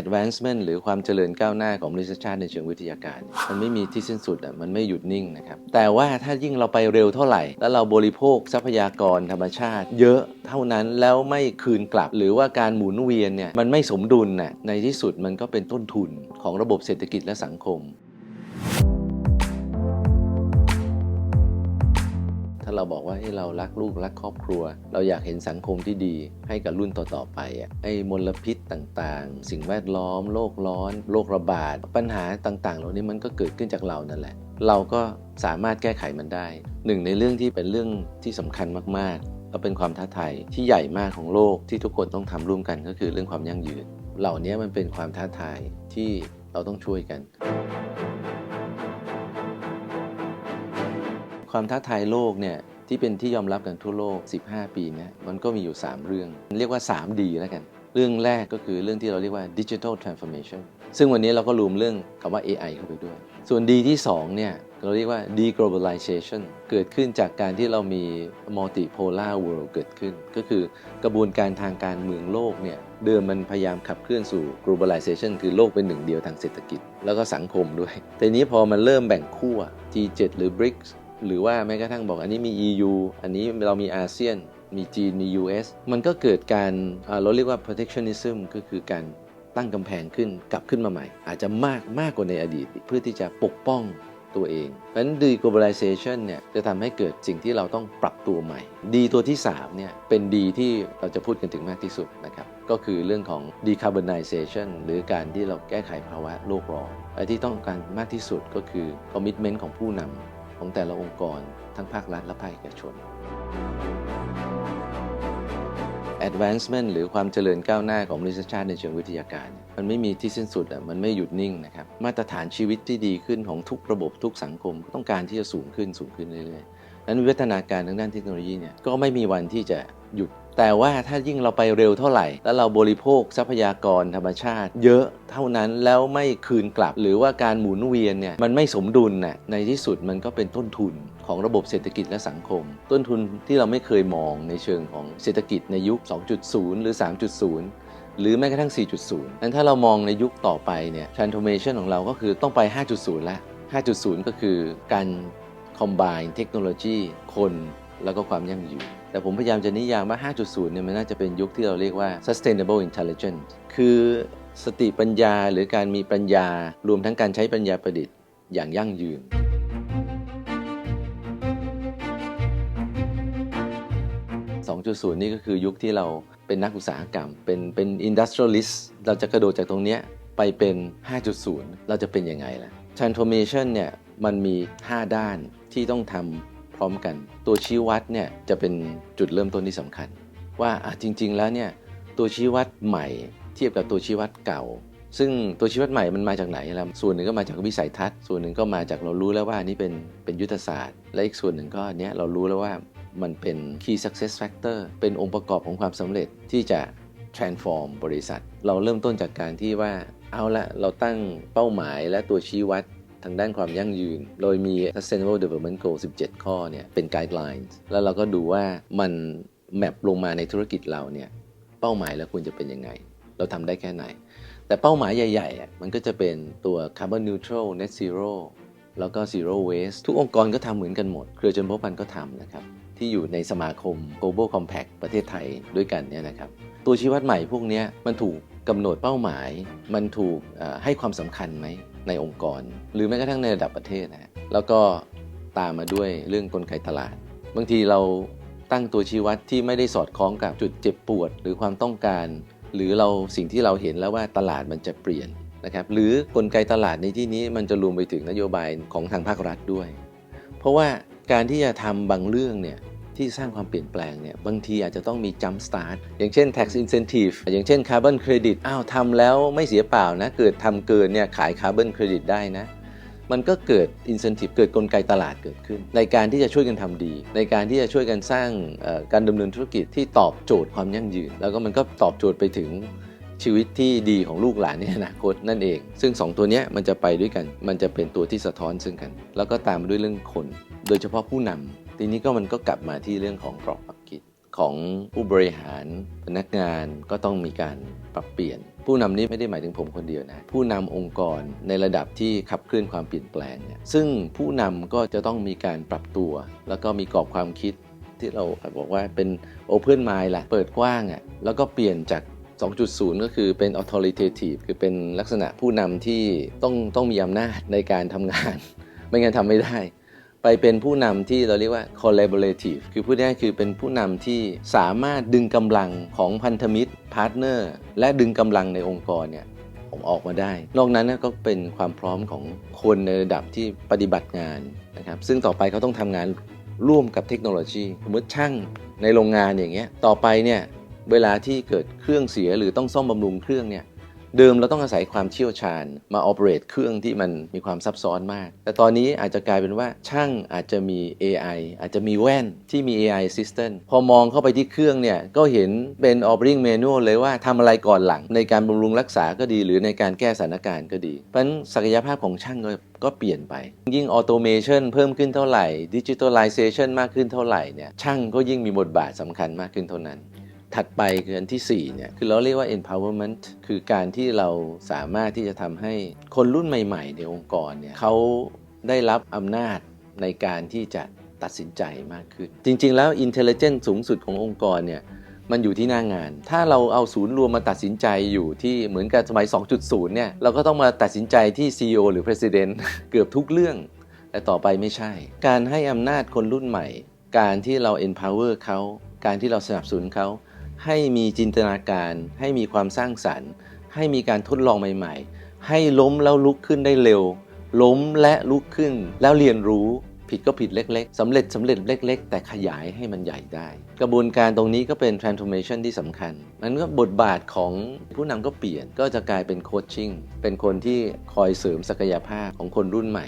advancement หรือความเจริญก้าวหน้าของมนุษยชาติในเชิงวิทยาการ มันไม่มีที่สิ้นสุดอะมันไม่หยุดนิ่งนะครับ แต่ว่าถ้ายิ่งเราไปเร็วเท่าไหร่ แล้วเราบริโภคทรัพยากรธรรมชาติ เยอะเท่านั้นแล้วไม่คืนกลับ หรือว่าการหมุนเวียนเนี่ยมันไม่สมดุลน่ะในที่สุดมันก็เป็นต้นทุนของระบบเศรษฐกิจและสังคมาเราบอกว่าให้เรารักลูกรักครอบครัว เราอยากเห็นสังคมที่ดีให้กับรุ่นต่อๆไปอะไอ้มลพิษต่างๆ สิ่งแวดล้อม โลกร้อน โรคระบาด ปัญหาต่างๆ เหล่านี้มันก็เกิดขึ้นจากเรานั่นแหละ เราก็สามารถแก้ไขมันได้ หนึ่งในเรื่องที่เป็นเรื่องที่สำคัญมากๆและเป็นความท้าทายที่ใหญ่มากของโลกที่ทุกคนต้องทำร่วมกันก็คือเรื่องความยั่งยืน เหล่านี้มันเป็นความท้าทายที่เราต้องช่วยกันความท้าทายโลกเนี่ย ที่เป็นที่ยอมรับกันทั่วโลก 15 ปีนี่มันก็มีอยู่ 3 เรื่อง เรียกว่า 3D แล้วกัน เรื่องแรกก็คือเรื่องที่เราเรียกว่า Digital Transformation ซึ่งวันนี้เราก็รวมเรื่องคำว่า AI เข้าไปด้วย ส่วน D ที่2เนี่ยเราเรียกว่า deglobalization เกิดขึ้นจากการที่เรามี multipolar world เกิดขึ้น ก็คือกระบวนการทางการเมืองโลกเนี่ยเดิมมันพยายามขับเคลื่อนสู่ globalization คือโลกเป็นหนึ่งเดียวทางเศรษฐกิจ แล้วก็สังคมด้วย แต่นี้พอมันเริ่มแบ่งขั้ว G7 หรือ BRICS หรือว่าแม้กระทั่งบอกอันนี้มี EU อันนี้เรามีอาเซียน มีจีน มี US มันก็เกิดการเราเรียกว่า protectionism ก็คือการตั้งกำแพงขึ้นกลับขึ้นมาใหม่ อาจจะมากมากกว่าในอดีต เพื่อที่จะปกป้องตัวเองเพราะฉะนั้น deglobalization เนี่ยจะทำให้เกิดสิ่งที่เราต้องปรับตัวใหม่ ดีตัวที่3เนี่ยเป็นดีที่เราจะพูดกันถึงมากที่สุดนะครับ ก็คือเรื่องของ decarbonization หรือการที่เราแก้ไขภาวะโลกร้อน และที่ต้องการมากที่สุดก็คือ commitment ของผู้นำ ของแต่ละองค์กรทั้งภาครัฐและภาคเอกชน advancement หรือความเจริญก้าวหน้าของมนุษยชาติในเชิงวิทยาการ มันไม่มีที่สิ้นสุดอะมันไม่หยุดนิ่งนะครับ มาตรฐานชีวิตที่ดีขึ้นของทุกระบบทุกสังคม ต้องการที่จะสูงขึ้นสูงขึ้นเรื่อยๆนั้นวิวัฒนาการทางด้านเทคโนโลยีเนี่ยก็ไม่มีวันที่จะหยุด แต่ว่าถ้ายิ่งเราไปเร็วเท่าไหร่ แล้วเราบริโภคทรัพยากรธรรมชาติ เยอะเท่านั้นแล้วไม่คืนกลับ หรือว่าการหมุนเวียนเนี่ยมันไม่สมดุลน่ะในที่สุดมันก็เป็นต้นทุนของระบบเศรษฐกิจและสังคม ต้นทุนที่เราไม่เคยมองในเชิงของเศรษฐกิจในยุค 2.0 หรือ 3.0 หรือแม้กระทั่ง 4.0นั้นถ้าเรามองในยุคต่อไปเนี่ย transformation ของเราก็คือต้องไป 5.0 แล้ว 5.0 ก็คือการ combine เทคโนโลยีคนแล้วก็ความยั่งยืน แต่ผมพยายามจะนิยามว่า 5.0 เนี่ยมันน่าจะเป็นยุคที่เราเรียกว่า sustainable intelligence คือสติปัญญาหรือการมีปัญญารวมทั้งการใช้ปัญญาประดิษฐ์อย่างยั่งยืน 2.0 นี่ก็คือยุคที่เราเป็นนักอุตสาหกรรม เป็นเป็น industrialist เราจะกระโดดจากตรงเนี้ยไปเป็น 5.0 เราจะเป็นยังไงล่ะ transformation เนี่ยมันมี 5 ด้านที่ต้องทำ พร้อมกัน ตัวชี้วัดเนี่ยจะเป็นจุดเริ่มต้นที่สำคัญ ว่าจริง ๆ แล้วเนี่ยตัวชี้วัดใหม่เทียบกับตัวชี้วัดเก่า ซึ่งตัวชี้วัดใหม่มันมาจากไหนล่ะส่วนหนึ่งก็มาจากวิสัยทัศน์ ส่วนหนึ่งก็มาจากเรารู้แล้วว่านี่เป็นเป็นยุทธศาสตร์ และอีกส่วนหนึ่งก็เนี้ยเรารู้แล้วว่ามันเป็น key success factor เป็นองค์ประกอบของความสำเร็จที่จะ transform บริษัท เราเริ่มต้นจากการที่ว่าเอาละเราตั้งเป้าหมายและตัวชี้วัด ทางด้านความยั่งยืน โดยมี sustainable development goal 17 ข้อเนี่ยเป็น guidelines แล้วเราก็ดูว่ามันแมปลงมาในธุรกิจเราเนี่ยเป้าหมายเราควรจะเป็นยังไง เราทำได้แค่ไหน แต่เป้าหมายใหญ่ๆอะมันก็จะเป็นตัว carbon neutral net zero แล้วก็ zero waste ทุกองค์กรก็ทำเหมือนกันหมด เครือจนพบพันก็ทำนะครับ ที่อยู่ในสมาคม global compact ประเทศไทยด้วยกันเนี่ยนะครับ ตัวชี้วัดใหม่พวกนี้มันถูกกำหนดเป้าหมาย มันถูกให้ความสำคัญไหม ในองค์กร หรือแม้กระทั่งในระดับประเทศนะฮะแล้วก็ตามมาด้วยเรื่องกลไกตลาด บางทีเราตั้งตัวชี้วัดที่ไม่ได้สอดคล้องกับจุดเจ็บปวด หรือความต้องการ หรือเราสิ่งที่เราเห็นแล้วว่าตลาดมันจะเปลี่ยนนะครับหรือกลไกตลาดในที่นี้มันจะรวมไปถึงนโยบายของทางภาครัฐด้วย เพราะว่าการที่จะทำบางเรื่องเนี่ย ที่สร้างความเปลี่ยนแปลงเนี่ยบางทีอาจจะต้องมี jump start อย่างเช่น tax incentive อย่างเช่น carbon credit อ้าวทำแล้วไม่เสียเปล่านะ เกิดทำเกินเนี่ยขาย carbon credit ได้นะ มันก็เกิด incentive เกิดกลไกตลาดเกิดขึ้น ในการที่จะช่วยกันทำดี ในการที่จะช่วยกันสร้างการดำเนินธุรกิจที่ตอบโจทย์ความยั่งยืน แล้วก็มันก็ตอบโจทย์ไปถึงชีวิตที่ดีของลูกหลานในอนาคตนั่นเอง ซึ่ง 2 ตัวเนี้ยมันจะไปด้วยกัน มันจะเป็นตัวที่สะท้อนซึ่งกัน แล้วก็ตามมาด้วยเรื่องคน โดยเฉพาะผู้นำ ทีนี้ก็มันก็กลับมาที่เรื่องของกรอบความคิดของผู้บริหารพนักงานก็ต้องมีการปรับเปลี่ยน ผู้นำนี้ไม่ได้หมายถึงผมคนเดียวนะ ผู้นำองค์กรในระดับที่ขับเคลื่อนความเปลี่ยนแปลงเนี่ยซึ่งผู้นำก็จะต้องมีการปรับตัว แล้วก็มีกรอบความคิดที่เราบอกว่าเป็น Open Mind แหละเปิดกว้างอะ่ะแล้วก็เปลี่ยนจาก 2.0 ก็คือเป็น authoritative คือเป็นลักษณะผู้นำที่ต้องต้องมีอำนาจในการทำงาน ไม่งั้นทำไม่ได้ ไปเป็นผู้นำที่เราเรียกว่า collaborative คือพูดง่ายคือเป็นผู้นำที่สามารถดึงกำลังของพันธมิตรพาร์ทเนอร์และดึงกำลังในองค์กรเนี่ยผมออกมาได้ นอกนั้นก็เป็นความพร้อมของคนในระดับที่ปฏิบัติงานนะครับ ซึ่งต่อไปเขาต้องทำงานร่วมกับเทคโนโลยีสมมติช่างในโรงงานอย่างเงี้ย ต่อไปเนี่ยเวลาที่เกิดเครื่องเสียหรือต้องซ่อมบำรุงเครื่องเนี่ย เดิมเราต้องอาศัยความเชี่ยวชาญมา operate เครื่องที่มันมีความซับซ้อนมาก แต่ตอนนี้อาจจะกลายเป็นว่าช่างอาจจะมี AI อาจจะมีแว่นที่มี AI assistant พอมองเข้าไปที่เครื่องเนี่ย ก็เห็นเป็น operating manual เลยว่าทำอะไรก่อนหลังในการบำรุงรักษาก็ดี หรือในการแก้สถานการณ์ก็ดี เพราะฉะนั้นศักยภาพของช่างก็ก็เปลี่ยนไป ยิ่ง automation เพิ่มขึ้นเท่าไหร่ digitalization มากขึ้นเท่าไหร่เนี่ยช่างก็ยิ่งมีบทบาทสำคัญมากขึ้นเท่านั้น ถัดไปคืออันที่4เนี่ยคือเราเรียกว่า empowerment คือการที่เราสามารถที่จะทำให้คนรุ่นใหม่ ๆ ในองค์กรเนี่ยเขาได้รับอำนาจในการที่จะตัดสินใจมากขึ้น จริง ๆ แล้ว intelligence สูงสุดขององค์กรเนี่ยมันอยู่ที่หน้างงาน ถ้าเราเอาศูนย์รวมมาตัดสินใจอยู่ที่เหมือนกับสมัย 2.0 เนี่ย เราก็ต้องมาตัดสินใจที่ CEO หรือ President เกือบทุกเรื่อง แต่ต่อไปไม่ใช่ การให้อำนาจคนรุ่นใหม่ การที่เรา empower เขา การที่เราสนับสนุนเขา ให้มีจินตนาการ ให้มีความสร้างสรรค์ ให้มีการทดลองใหม่ ๆ ให้ล้มแล้วลุกขึ้นได้เร็ว ล้มและลุกขึ้น แล้วเรียนรู้ผิดก็ผิดเล็ก ๆสำเร็จสำเร็จเล็ก ๆ แต่ขยายให้มันใหญ่ได้ กระบวนการตรงนี้ก็เป็น transformation ที่สำคัญนั้นก็บทบาทของผู้นำก็เปลี่ยนก็จะกลายเป็นโคชชิ่งเป็นคนที่คอยเสริมศักยภาพของคนรุ่นใหม่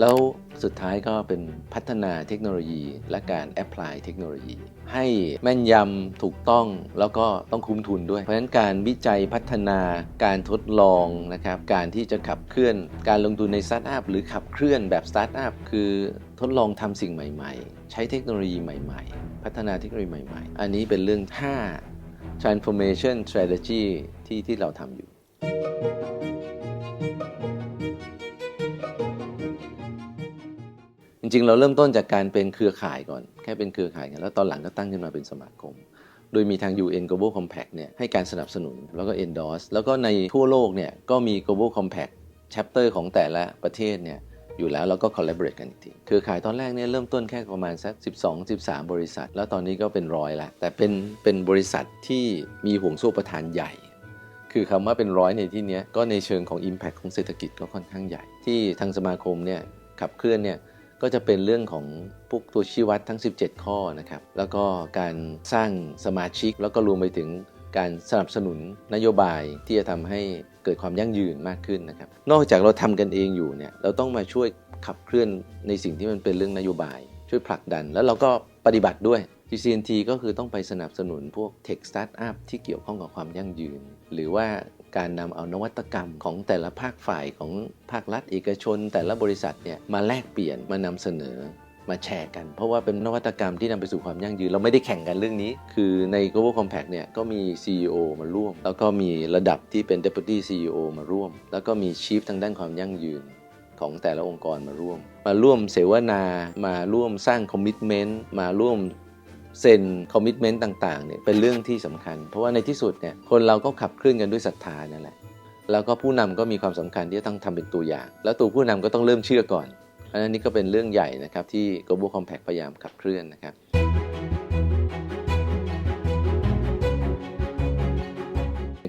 แล้วสุดท้ายก็เป็นพัฒนาเทคโนโลยี และการแอพพลายเทคโนโลยี ให้แม่นยำถูกต้องแล้วก็ต้องคุ้มทุนด้วย เพราะฉะนั้นการวิจัยพัฒนาการทดลองนะครับการที่จะขับเคลื่อนการลงทุนในสตาร์ทอัพหรือขับเคลื่อนแบบสตาร์ทอัพคือทดลองทำสิ่งใหม่ ๆ ใช้เทคโนโลยีใหม่ ๆ พัฒนาเทคโนโลยีใหม่ ๆ อันนี้เป็นเรื่อง 5 transformation strategy ที่ที่เราทำอยู่ จริงๆเราเริ่มต้นจากการเป็นเครือข่ายก่อน แค่เป็นเครือข่ายกันแล้วตอนหลังก็ตั้งขึ้นมาเป็นสมาคม โดยมีทาง UN Global Compact เนี่ยให้การสนับสนุนแล้วก็ endorse แล้วก็ในทั่วโลกเนี่ยก็มี Global Compact chapter ของแต่ละประเทศเนี่ยอยู่แล้วแล้วก็ collaborate กันอีกทีเครือข่ายตอนแรกเนี่ยเริ่มต้นแค่ประมาณสัก 12-13 บริษัท แล้วตอนนี้ก็เป็นร้อยละแต่เป็นเป็นบริษัทที่มีห่วงโซ่ประทานใหญ่คือคำว่าเป็นร้อยในที่นี้ก็ในเชิงของ Impact ของเศรษฐกิจก็ค่อนข้างใหญ่ ที่ทางสมาคมเนี่ยขับเคลื่อนเนี่ย ก็จะเป็นเรื่องของพวกตัวชี้วัดทั้ง 17 ข้อนะครับ แล้วก็การสร้างสมาชิก แล้วก็รวมไปถึงการสนับสนุนนโยบายที่จะทำให้เกิดความยั่งยืนมากขึ้นนะครับ นอกจากเราทำกันเองอยู่เนี่ย เราต้องมาช่วยขับเคลื่อนในสิ่งที่มันเป็นเรื่องนโยบาย ช่วยผลักดัน แล้วเราก็ปฏิบัติด้วย GCNT ก็คือต้องไปสนับสนุนพวก Tech Startup ที่เกี่ยวข้องกับความยั่งยืน หรือว่า การนำเอานวัตกรรมของแต่ละภาคฝ่ายของภาครัฐเอกชน แต่ละบริษัทเนี่ยมาแลกเปลี่ยนมานำเสนอมาแชร์กัน เพราะว่าเป็นนวัตกรรมที่นำไปสู่ความยั่งยืน เราไม่ได้แข่งกันเรื่องนี้ คือใน Global Compact เนี่ยก็มี CEO มาร่วม แล้วก็มีระดับที่เป็น Deputy CEO มาร่วม แล้วก็มี Chief ทางด้านความยั่งยืนของแต่ละองค์กรมาร่วม มาร่วมเสวนา มาร่วมสร้างคอมมิชเมนต์ มาร่วม เซ็นคอมมิชเมนต์ต่างๆเนี่ยเป็นเรื่องที่สำคัญ เพราะว่าในที่สุดเนี่ยคนเราก็ขับเคลื่อนกันด้วยศรัทธานั่นแหละแล้วก็ผู้นำก็มีความสำคัญที่จะต้องทำเป็นตัวอย่าง แล้วตัวผู้นำก็ต้องเริ่มเชื่อก่อนอันนี้ก็เป็นเรื่องใหญ่นะครับที่ Global Compact พยายามขับเคลื่อนนะครับ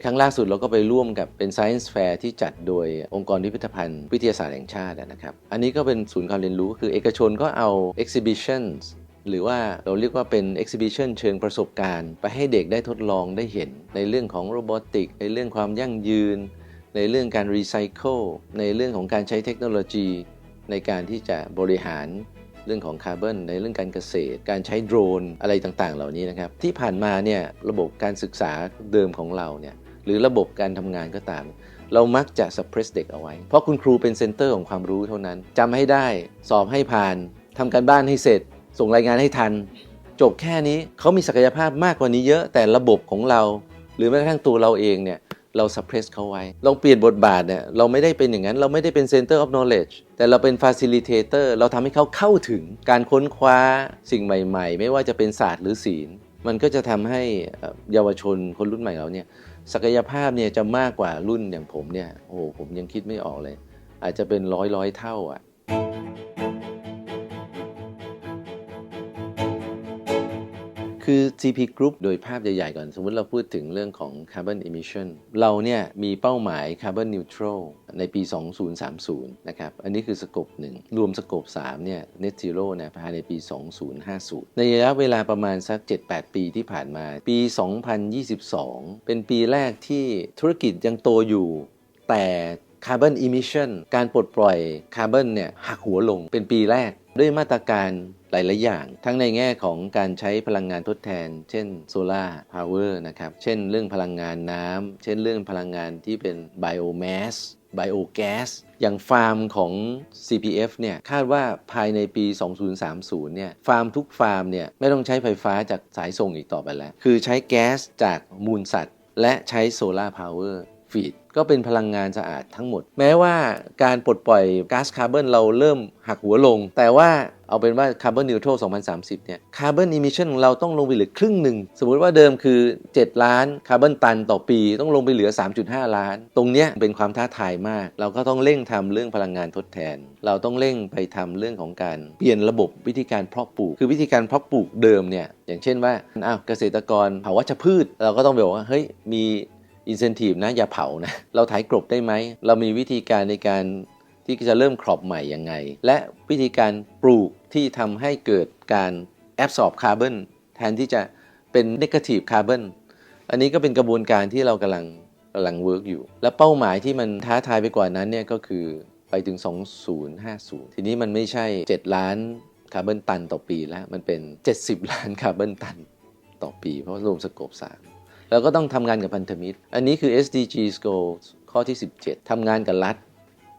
ครั้งล่าสุดเราก็ไปร่วมกับเป็น Science Fair ที่จัดโดยองค์กรพิพิธภัณฑ์ วิทยาศาสตร์แห่งชาตินะครับ อันนี้ก็เป็นศูนย์การเรียนรู้คือเอกชนก็เอา exhibitions หรือว่าเราเรียกว่าเป็น exhibition เชิงประสบการณ์ ไปให้เด็กได้ทดลองได้เห็น ในเรื่องของโรบอติก ในเรื่องความยั่งยืน ในเรื่องการรีไซเคิลในเรื่องของการใช้เทคโนโลยี ในการที่จะบริหารเรื่องของคาร์บอนในเรื่องการเกษตร การใช้โดรนอะไรต่างๆ เหล่านี้นะครับ ที่ผ่านมาเนี่ยระบบการศึกษาเดิมของเราเนี่ยหรือระบบการทำงานก็ตาม เรามักจะ suppress เด็กเอาไว้ เพราะคุณครูเป็นเซนเตอร์ของความรู้เท่านั้นจำให้ได้สอบให้ผ่านทำการบ้านให้เสร็จ ส่งรายงานให้ทัน จบแค่นี้เขามีศักยภาพมากกว่านี้เยอะแต่ระบบของเรา หรือแม้กระทั่งตัวเราเองเนี่ยเรา suppress เขาไว้ ลองเปลี่ยนบทบาทเนี่ยเราไม่ได้เป็นอย่างนั้น เราไม่ได้เป็น center of knowledge แต่เราเป็น facilitator เราทำให้เขาเข้าถึงการค้นคว้าสิ่งใหม่ ๆ ไม่ว่าจะเป็นศาสตร์หรือศิลมันก็จะทำให้เยาวชนคนรุ่นใหม่เราเนี่ยศักยภาพเนี่ยจะมากกว่ารุ่นอย่างผมเนี่ยโอ้โหผมยังคิดไม่ออกเลย อาจจะเป็นร้อยร้อยเท่าอะ คือ CP Group โดยภาพใหญ่ๆก่อน สมมติเราพูดถึงเรื่องของ carbon emission เราเนี่ยมีเป้าหมาย carbon neutral ในปี 2030 นะครับ อันนี้คือสกบหนึ่งรวมสกบ3เนี่ย net zero เนี่ยภายในปี 2050 ในระยะเวลาประมาณสัก 7-8 ปีที่ผ่านมา ปี 2022 เป็นปีแรกที่ธุรกิจยังโตอยู่ แต่คาร์บอนอิมิชันการปลดปล่อยคาร์บอนเนี่ยหักหัวลงเป็นปีแรกด้วยมาตรการ หลาย ๆ อย่าง ทั้งในแง่ของการใช้พลังงานทดแทน เช่นโซลาร์พาวเวอร์นะครับ เช่นเรื่องพลังงานน้ำ เช่นเรื่องพลังงานที่เป็นไบโอแมสไบโอแก๊สอย่างฟาร์มของ CPF เนี่ยคาดว่าภายในปี 2030 เนี่ยฟาร์มทุกฟาร์มเนี่ยไม่ต้องใช้ไฟฟ้าจากสายส่งอีกต่อไปแล้ว คือใช้แก๊สจากมูลสัตว์ และใช้โซลาร์พาวเวอร์ ฟีดก็เป็นพลังงานสะอาดทั้งหมด แม้ว่าการปลดปล่อยก๊าซคาร์บอนเราเริ่มหักหัวลง แต่ว่าเอาเป็นว่าคาร์บอนนิวทรัล2030 เนี่ยคาร์บอนอิมิชันของเราต้องลงไปเหลือครึ่งหนึ่ง สมมุติว่าเดิมคือ 7 ล้านคาร์บอนตันต่อปี ต้องลงไปเหลือ 3.5 ล้าน ตรงเนี้ยเป็นความท้าทายมาก เราก็ต้องเร่งทำเรื่องพลังงานทดแทน เราต้องเร่งไปทำเรื่องของการเปลี่ยนระบบวิธีการเพาะปลูก คือวิธีการเพาะปลูกเดิมเนี่ยอย่างเช่นว่าอ้าวเกษตรกรเผาวัชพืช เราก็ต้องบอกว่าเฮ้ยมี อินเซนティブนะอย่าเผานะ เราไถกลบได้ไหม เรามีวิธีการในการที่จะเริ่มครอบใหม่ยังไง และวิธีการปลูกที่ทำให้เกิดการแอบสอบคาร์บอนแทนที่จะเป็นนกาทีฟคาร์บอนอันนี้ก็เป็นกระบวนการที่เรากำลังกำลังเวิร์กอยู่ และเป้าหมายที่มันท้าทายไปกว่านั้นเนี่ยก็คือไปถึง 2050 ทีนี้มันไม่ใช่ 7 ล้านคาร์บอนตันต่อปีแล้ว มันเป็น 70 ล้านคาร์บอนตันต่อปี เพราะรวมสโคป3 แล้วก็ต้องทำงานกับพันธมิตร อันนี้คือ SDG Goal ข้อที่ 17ทำงานกับรัฐ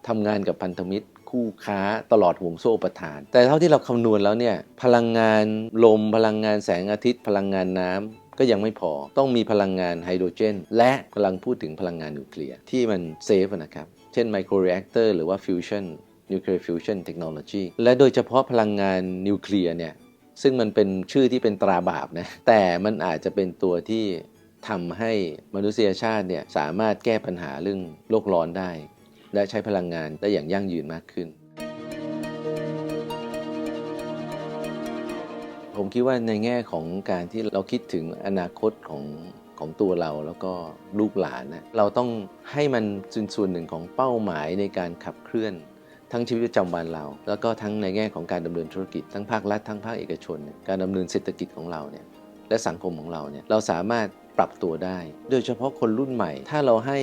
ทำงานกับพันธมิตร คู่ค้าตลอดห่วงโซ่ประทาน แต่เท่าที่เราคำนวณแล้วเนี่ยพลังงานลม พลังงานแสงอาทิตย์ พลังงานน้ำก็ยังไม่พอต้องมีพลังงานไฮโดรเจน และกำลังพูดถึงพลังงานนิวเคลียร์ที่มันเซฟนะครับ เช่นไมโครเร a อ t เตอร์หรือว่าฟิวชั่นนิวเคลียร์ฟิวชั่นเทคโนโลยีและโดยเฉพาะพลังงานนิวเคลียร์เนี่ยซึ่งมันเป็นชื่อที่เป็นตราบาปนะแต่มันอาจจะเป็นตัวที่ ทำให้มนุษยชาติเนี่ยสามารถแก้ปัญหาเรื่องโลกร้อนได้ และใช้พลังงานได้อย่างยั่งยืนมากขึ้น ผมคิดว่าในแง่ของการที่เราคิดถึงอนาคตของของตัวเราแล้วก็ลูกหลานนะเราต้องให้มันเป็นส่วนหนึ่งของเป้าหมายในการขับเคลื่อน ทั้งชีวิตประจำวันเรา แล้วก็ทั้งในแง่ของการดำเนินธุรกิจทั้งภาครัฐทั้งภาคเอกชน การดำเนินเศรษฐกิจของเราเนี่ยและสังคมของเราเนี่ยเราสามารถ ปรับตัวได้ โดยเฉพาะคนรุ่นใหม่ ถ้าเราให้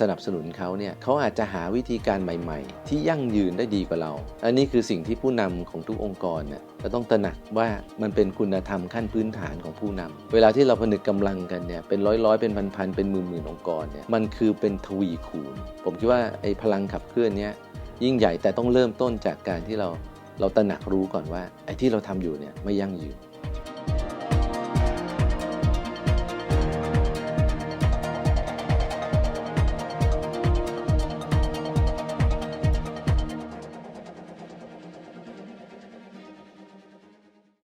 สนับสนุนเขาเนี่ยเขาอาจจะหาวิธีการใหม่ ๆ ที่ยั่งยืนได้ดีกว่าเรา อันนี้คือสิ่งที่ผู้นำของทุกองค์กรเนี่ยจะต้องตระหนักว่ามันเป็นคุณธรรมขั้นพื้นฐานของผู้นำเวลาที่เราผนึกกำลังกันเนี่ยเป็นร้อยๆเป็นพันๆเป็นหมื่นๆองค์กรเนี่ยมันคือเป็นทวีคูณ ผมคิดว่าไอ้พลังขับเคลื่อนเนี้ยยิ่งใหญ่แต่ต้องเริ่มต้นจากการที่เราเราตระหนักรู้ก่อนว่าไอ้ที่เราทำอยู่เนี่ยไม่ยั่งยืน